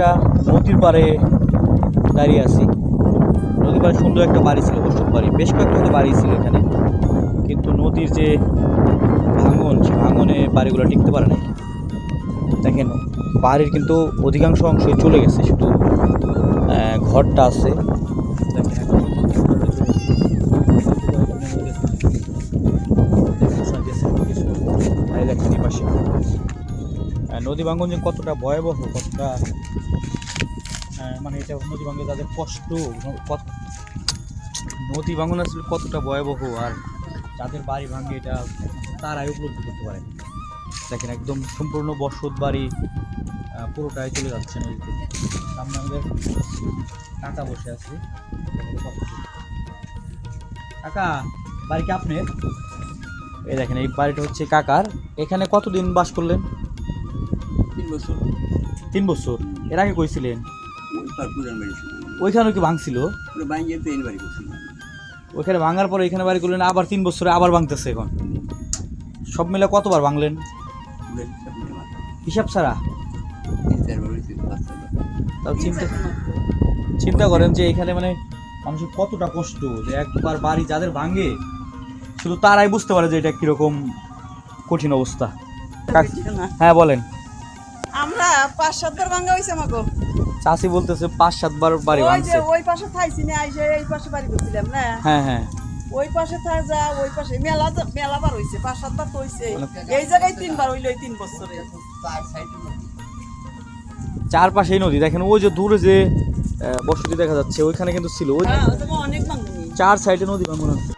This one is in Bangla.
একটা নদীর পাড়ে দাঁড়িয়ে আছি। নদীর পাড়ে সুন্দর একটা বাড়ি ছিল বসত বাড়ি বেশ কয়েকটা হয়তো বাড়ি ছিল এখানে। কিন্তু নদীর যে ভাঙন, সে ভাঙনে বাড়িগুলো টিকতে পারে নাই। দেখেন, বাড়ির কিন্তু অধিকাংশ অংশই চলে গেছে, শুধু ঘরটা আছে। দেখেন নদী ভাঙন যে কতটা ভয়াবহ, কতটা মানে এটা নদী ভাঙলে তাদের কষ্ট কত- নদী ভাঙন আসলে কতটা ভয়াবহ আর যাদের বাড়ি ভাঙে এটা তারাই উপলব্ধি করতে পারে। দেখেন একদম সম্পূর্ণ বসত বাড়ি পুরোটাই চলে যাচ্ছে নদীতে। সামনে আমাদের কাকা বসে আছে। কাকা, বাড়ি কি আপনার? এই দেখেন, এই বাড়িটা হচ্ছে কাকার। এখানে কতদিন বাস করলেন? বছর। তিন বছর? এর আগে কইছিলেন? ওইখানে কি ভাঙছিল? ওইখানে ভাঙার পরে এখানে বাড়ি করলেন আবার তিন বছরে আবার ভাঙতেছে এখন। সব মিলে কতবার ভাঙলেন? হিসাব ছাড়া? তাও চিন্তা চিন্তা করেন যে এখানে মানে মানুষের কতটা কষ্ট যে একবার বাড়ি যাদের ভাঙে শুধু তারাই বুঝতে পারে যে এটা কীরকম কঠিন অবস্থা। হ্যাঁ বলেন। পাঁচ সাতবার হয়েছে আমাকে চাষি বলতেছে পাঁচ সাতবার বাড়ি ওই যে ভাঙছে ওই পাশে থাইছি না আইসে এই পাশে বাড়ি করছিলাম না? হ্যাঁ হ্যাঁ। ওই পাশে থাক যা ওই পাশে মেলা মেলা বার পাঁচ সাতবার তো মানে- এই জায়গায় তিনবার হইল এই তিন বছরে। চারপাশেই নদী দেখেন ওই যে দূরে যে বসতি দেখা যাচ্ছে ওইখানে কিন্তু ছিল। ওই হ্যাঁ চার সাইডে নদী ভাঙন আছে